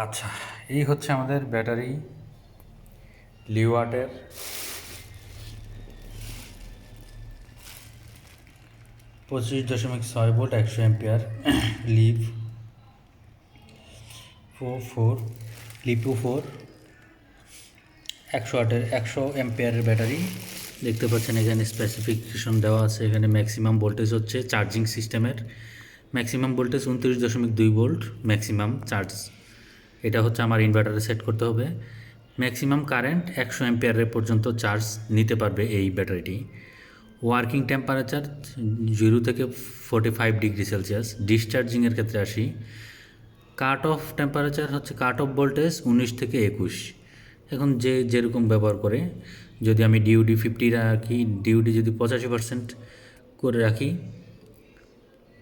আচ্ছা এই হচ্ছে আমাদের ব্যাটারি লিওয়াটের পঁচিশ দশমিক ছয় ভোল্ট, একশো ampere leave. Four four, lipo four. একশো আটের একশো এম্পিয়ারের ব্যাটারি। দেখতে পাচ্ছেন এখানে স্পেসিফিকেশন দেওয়া আছে, এখানে ম্যাক্সিমাম ভোল্টেজ হচ্ছে চার্জিং সিস্টেমের ম্যাক্সিমাম ভোল্টেজ উনত্রিশ দশমিক দুই ভোল্ট ম্যাক্সিমাম চার্জ এটা হচ্ছে আমার ইনভার্টারে সেট করতে হবে। ম্যাক্সিমাম কারেন্ট একশো অ্যাম্পিয়ারের পর্যন্ত চার্জ নিতে পারবে এই ব্যাটারিটি। ওয়ার্কিং টেম্পারেচার জিরো থেকে ফোর্টি ফাইভ ডিগ্রি সেলসিয়াস ডিসচার্জিংয়ের ক্ষেত্রে আসি। কাট অফ টেম্পারেচার হচ্ছে কাট অফ ভোল্টেজ উনিশ থেকে একুশ। এখন যে যেরকম ব্যবহার করে, যদি আমি ডিউডি ফিফটি রাখি ডিউডি যদি পঁচাশি পার্সেন্ট করে রাখি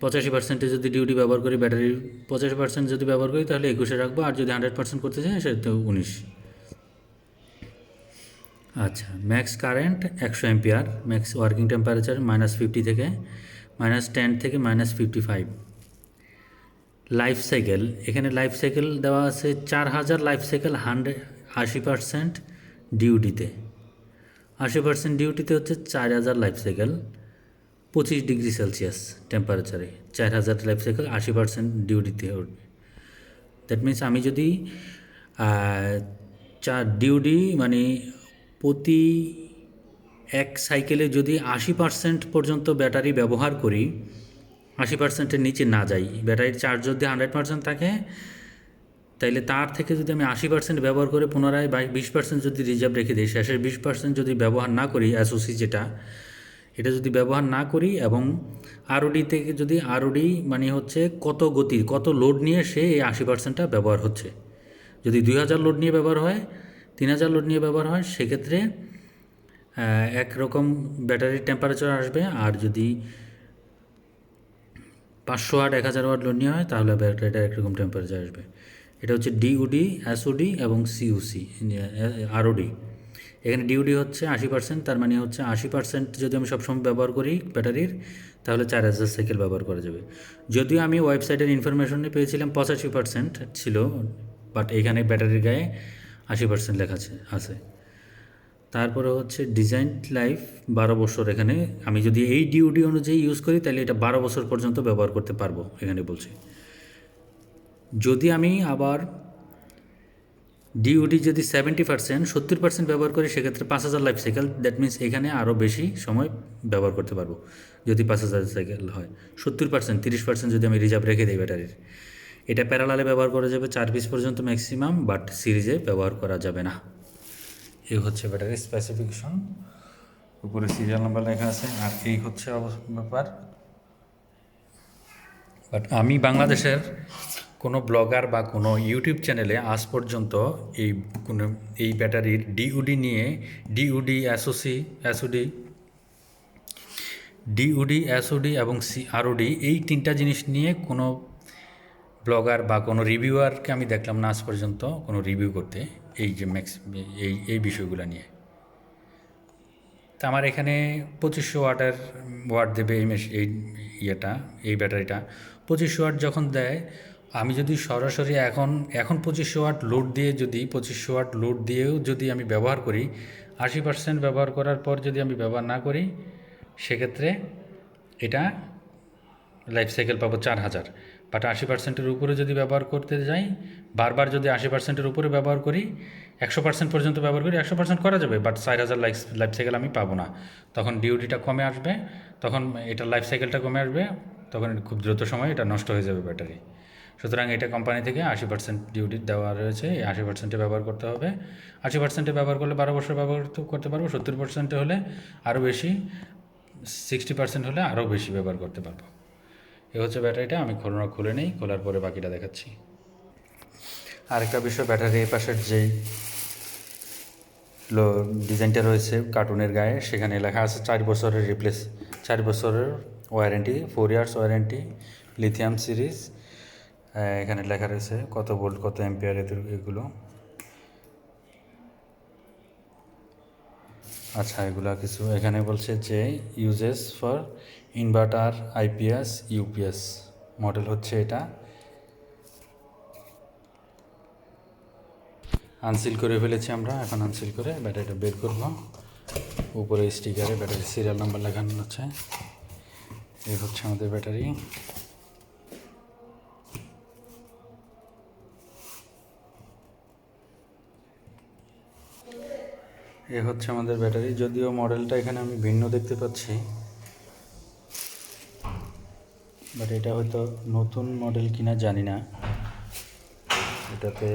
পঁচাশি পার্সেন্টে যদি ডিউটি ব্যবহার করি ব্যাটারির পঁচাশি পার্সেন্ট যদি ব্যবহার করি, তাহলে একুশে রাখব, আর যদি হান্ড্রেড পার্সেন্ট করতে চাই, সেটা উনিশ। আচ্ছা ম্যাক্স কারেন্ট একশো ampere max working temperature minus fifty থেকে মাইনাস টেন থেকে minus fifty five life cycle এখানে লাইফ সাইকেল দেওয়া আছে চার হাজার লাইফ সাইকেল হান্ড্রেড আশি পার্সেন্ট ডিউটিতে আশি পার্সেন্ট ডিউটিতে হচ্ছে চার হাজার লাইফ সাইকেল পঁচিশ ডিগ্রি সেলসিয়াস টেম্পারেচারে চার হাজার লাইফ সাইকেল আশি পার্সেন্ট ডিউটিতে উঠবে দ্যাট মিন্স আমি যদি চার ডিউডি মানে প্রতি এক সাইকেলে যদি আশি পার্সেন্ট পর্যন্ত ব্যাটারি ব্যবহার করি, আশি পার্সেন্টের নিচে না যাই, ব্যাটারির চার্জ যদি হান্ড্রেড পার্সেন্ট থাকে, তাইলে তার থেকে যদি আমি আশি পার্সেন্ট ব্যবহার করে পুনরায় বাই বিশ পার্সেন্ট যদি রিজার্ভ রেখে দিই, শেষের বিশ পার্সেন্ট যদি ব্যবহার না করি অ্যাসোসি যেটা এটা যদি ব্যবহার না করি এবং আরওডি থেকে যদি আরওডি মানে হচ্ছে কত গতি কত লোড নিয়ে সে এই আশি পার্সেন্টটা ব্যবহার হচ্ছে। যদি দুই হাজার লোড নিয়ে ব্যবহার হয়, তিন হাজার লোড নিয়ে ব্যবহার হয়, সেক্ষেত্রে একরকম ব্যাটারির টেম্পারেচার আসবে। আর যদি পাঁচশো আট, এক হাজার ওয়াট লোড নিয়ে হয়, তাহলে ব্যাটারিটা একরকম টেম্পারেচার আসবে। এটা হচ্ছে ডিউডি এসওডি এবং সিউসি আরওডি এখানে ডিউডি হচ্ছে আশি পার্সেন্ট তার মানে হচ্ছে আশি পার্সেন্ট যদি আমি সবসময় ব্যবহার করি ব্যাটারির, তাহলে চার হাজার সাইকেল ব্যবহার করা যাবে। যদিও আমি ওয়েবসাইটের ইনফরমেশনে পেয়েছিলাম পঁচাশি পার্সেন্ট ছিল বাট এখানে ব্যাটারির গায়ে আশি পার্সেন্ট লেখা আছে তারপরে হচ্ছে ডিজাইন লাইফ বারো বছর এখানে। আমি যদি এই ডিউডি অনুযায়ী ইউজ করি, তাহলে এটা বারো বছর পর্যন্ত ব্যবহার করতে পারব, এখানে বলছি। যদি আমি আবার ডিউডি যদি সেভেন্টি পার্সেন্ট সত্তর পার্সেন্ট ব্যবহার করি, সেক্ষেত্রে পাঁচ হাজার লাইফ সাইকেল দ্যাট মিন্স এখানে আরও বেশি সময় ব্যবহার করতে পারব, যদি পাঁচ হাজার সাইকেল হয়। সত্তর পার্সেন্ট তিরিশ পার্সেন্ট যদি আমি রিজার্ভ রেখে দিই ব্যাটারির এটা প্যারালালে ব্যবহার করা যাবে চার পিস পর্যন্ত ম্যাক্সিমাম বাট সিরিজে ব্যবহার করা যাবে না। এই হচ্ছে ব্যাটারির স্পেসিফিকেশন উপরে সিরিয়াল নাম্বার লেখা আছে, আর এই হচ্ছে ব্যাপার। বাট আমি বাংলাদেশের কোনো ব্লগার বা কোনো ইউটিউব চ্যানেলে আজ পর্যন্ত এই কোনো, এই ব্যাটারির ডিউডি নিয়ে ডিউডি অ্যাসোসি অ্যাসোডি ডিউডি অ্যাসোডি এবং সি আরওডি এই তিনটা জিনিস নিয়ে কোনো ব্লগার বা কোনো রিভিউয়ারকে আমি দেখলাম না আজ পর্যন্ত কোনো রিভিউ করতে এই যে ম্যাক্স, এই এই বিষয়গুলো নিয়ে। তা আমার এখানে পঁচিশশো ওয়াটের, ওয়াট দেবে এই মেশ, এই ইয়েটা, এই ব্যাটারিটা। পঁচিশশো ওয়াট যখন দেয় আমি যদি সরাসরি এখন এখন পঁচিশশো ওয়াট লোড দিয়ে যদি, পঁচিশশো ওয়াট লোড দিয়েও যদি আমি ব্যবহার করি, আশি পার্সেন্ট ব্যবহার করার পর যদি আমি ব্যবহার না করি, সেক্ষেত্রে এটা লাইফ সাইকেল পাবো চার হাজার। বাট আশি পার্সেন্টের উপরে যদি ব্যবহার করতে যাই, বারবার যদি আশি পার্সেন্টের উপরে ব্যবহার করি, একশো পার্সেন্ট পর্যন্ত ব্যবহার করি, একশো পার্সেন্ট করা যাবে বাট চার হাজার লাইফ লাইফ সাইকেল আমি পাবো না। তখন ডিউটিটা কমে আসবে, তখন এটা লাইফ সাইকেলটা কমে আসবে, তখন খুব দ্রুত সময় এটা নষ্ট হয়ে যাবে ব্যাটারি সুতরাং এটা কোম্পানি থেকে আশি পার্সেন্ট ডিউটি দেওয়া রয়েছে, এই আশি পার্সেন্টে ব্যবহার করতে হবে। আশি পার্সেন্টে ব্যবহার করলে বারো বছর ব্যবহার করতে পারব, সত্তর পার্সেন্টে হলে আরও বেশি সিক্সটি পার্সেন্ট হলে আরও বেশি ব্যবহার করতে পারব। এ হচ্ছে ব্যাটারিটা, আমি খোলানো খুলে নেই, খোলার পরে বাকিটা দেখাচ্ছি। আরেকটা বিষয়, ব্যাটারি এই পাশের যেই ডিজাইনটা রয়েছে কার্টুনের গায়ে, সেখানে লেখা আছে চার বছরের রিপ্লেস চার বছরের warranty four years warranty lithium series এখানে লেখা রয়েছে কত ভোল্ট, কত এম্পিয়ার এগুলো। আচ্ছা এগুলা কিছু। এখানে বলছে যে uses for inverter IPS UPS model হচ্ছে এটা। আনসিল করে ফেলেছি আমরা। এখন আনসিল করে ব্যাটারিটা বের করব। উপরে স্টিকারে ব্যাটারি সিরিয়াল নাম্বার লেখানো হচ্ছে এই হচ্ছে আমাদের ব্যাটারি। এ হচ্ছে আমাদের ব্যাটারি। যদিও মডেলটা এখানে আমি ভিন্ন দেখতে পাচ্ছি, বাট এটা হয়তো নতুন মডেল কিনা জানি না। এটাতে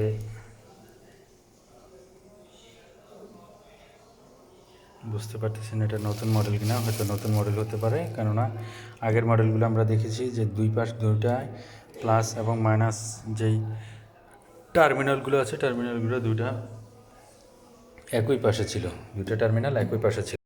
বুঝতে পারতেছি না এটা নতুন মডেল কিনা, হয়তো নতুন মডেল হতে পারে। কেননা আগের মডেলগুলো আমরা দেখেছি যে দুই পাশ দুইটায় প্লাস এবং মাইনাস যেই টার্মিনালগুলো আছে টার্মিনালগুলো দুইটা একই পাশে ছিল। দুটা টার্মিনাল একই পাশে ছিল।